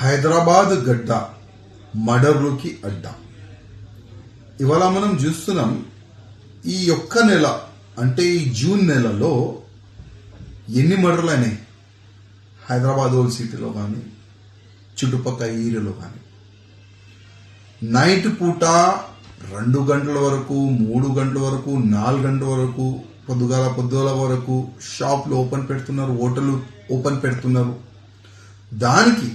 హైదరాబాద్ గడ్డ మర్డర్లోకి అడ్డా. ఇవాళ మనం చూస్తున్నాం ఈ ఒక్క నెల అంటే ఈ జూన్ నెలలో ఎన్ని మర్డర్లు అయినాయి హైదరాబాద్ ఓల్డ్ సిటీలో కానీ చుట్టుపక్కల ఏరియాలో కానీ నైట్ పూట రెండు గంటల వరకు మూడు గంటల వరకు నాలుగు గంటల వరకు పొద్దుగాల పొద్దుగాల వరకు షాప్లు ఓపెన్ పెడుతున్నారు హోటల్ ఓపెన్ పెడుతున్నారు. దానికి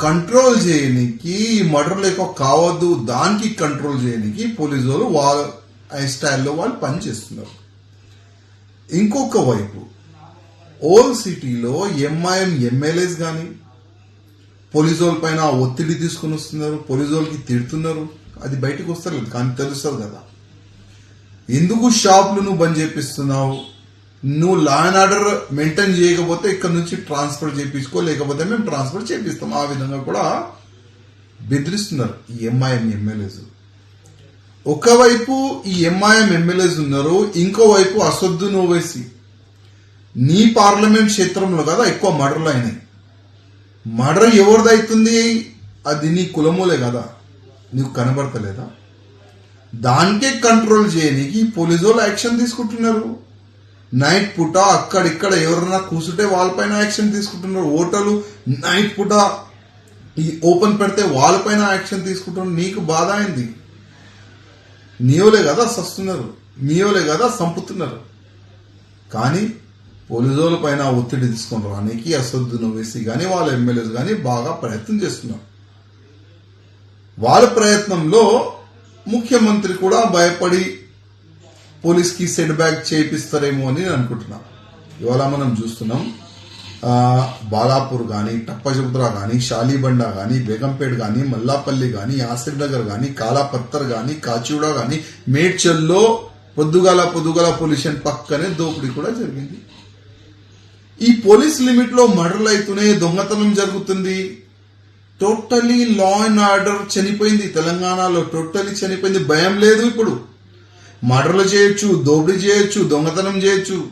కంట్రోల్ చేయనికి మర్డర్లు ఎక్కువ కావద్దు దానికి కంట్రోల్ చేయనికి పోలీసు వాళ్ళు వాళ్ళ స్టైల్లో వాళ్ళు పనిచేస్తున్నారు. ఇంకొక వైపు ఓల్డ్ సిటీలో ఎంఐఎం ఎమ్మెల్యేస్ కానీ పోలీసు వాళ్ళ పైన ఒత్తిడి తీసుకుని వస్తున్నారు పోలీసు వాళ్ళకి తిడుతున్నారు. అది బయటకు వస్తారు కానీ తెలుస్తుంది కదా. ఎందుకు షాపులు నువ్వు బంద్ చేపిస్తున్నావు? నువ్వు లా అండ్ ఆర్డర్ మెయింటైన్ చేయకపోతే ఇక్కడ నుంచి ట్రాన్స్ఫర్ చేపించుకో లేకపోతే మేము ట్రాన్స్ఫర్ చేపిస్తాం. ఆ విధంగా కూడా బెదిరిస్తున్నారు ఈ ఎంఐఎం ఎమ్మెల్యేస్ ఒకవైపు ఈ ఎంఐఎం ఎమ్మెల్యేస్ ఉన్నారు ఇంకోవైపు అసొద్దు అసొద్దును ఓవైసీ నీ పార్లమెంట్ క్షేత్రంలో కదా ఎక్కువ మర్డర్లు అయినాయి. మర్డర్ ఎవరిదైతుంది? అది నీ కులములే కదా. నీకు కనబడతలేదా? దానికే కంట్రోల్ చేయడానికి పోలీసు వాళ్ళు యాక్షన్ తీసుకుంటున్నారు. నైట్ పూట అక్కడిక్కడ ఎవరైనా కూర్చుంటే వాళ్ళపైన యాక్షన్ తీసుకుంటున్నారు. ఓటర్లు నైట్ పూట ఈ ఓపెన్ పెడితే వాళ్ళపైన యాక్షన్ తీసుకుంటున్నారు. నీకు బాధ అయింది నీయోలే కదా సస్తున్నారు. నీయోలే కదా సంపుతున్నారు. కానీ పోలీసుల పైన ఒత్తిడి తీసుకొని రానికి అసదును వేసి కానీ వాళ్ళ ఎమ్మెల్యేస్ కానీ బాగా ప్రయత్నం చేస్తున్నారు. వాళ్ళ ప్రయత్నంలో ముఖ్యమంత్రి కూడా భయపడి పోలీస్కి సెట్ బ్యాక్ చేయిస్తారేమో అని నేను అనుకుంటున్నా. ఇవాళ మనం చూస్తున్నాం బాలాపూర్ కానీ టప్పజపుత్ర కానీ షాలీబండ కానీ బేగంపేట్ కానీ మల్లాపల్లి కానీ ఆసిఫ్ నగర్ కానీ కాలాపత్తర్ కానీ కాచిగూడ కానీ మేడ్చల్లో పొద్దుగాల పొద్దుగాల పొల్యూషన్ పక్కనే దోపిడీ కూడా జరిగింది. ఈ పోలీస్ లిమిట్లో మర్డర్లు అవుతూనే దొంగతనం జరుగుతుంది. టోటలీ లా అండ్ ఆర్డర్ చనిపోయింది. తెలంగాణలో టోటలీ చనిపోయింది. భయం లేదు ఇప్పుడు. మర్డర్లు చేయొచ్చు దోపిడీ చేయొచ్చు దొంగతనం చేయొచ్చు.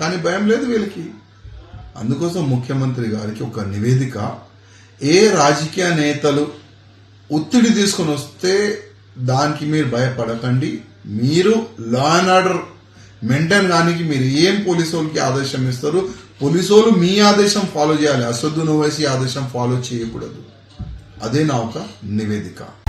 కానీ భయం లేదు వీళ్ళకి. అందుకోసం ముఖ్యమంత్రి గారికి ఒక నివేదిక ఏ రాజకీయ నేతలు ఒత్తిడి తీసుకొని వస్తే దానికి మీరు భయపడకండి. మీరు లా అండ్ ఆర్డర్ మెయింటైన్ కానికి మీరు ఏం పోలీసు వాళ్ళకి ఆదేశం ఇస్తారు? పోలీసు వాళ్ళు మీ ఆదేశం ఫాలో చేయాలి. అసద్దు నువ్వేసి ఆదేశం ఫాలో చేయకూడదు. అదే నా ఒక నివేదిక.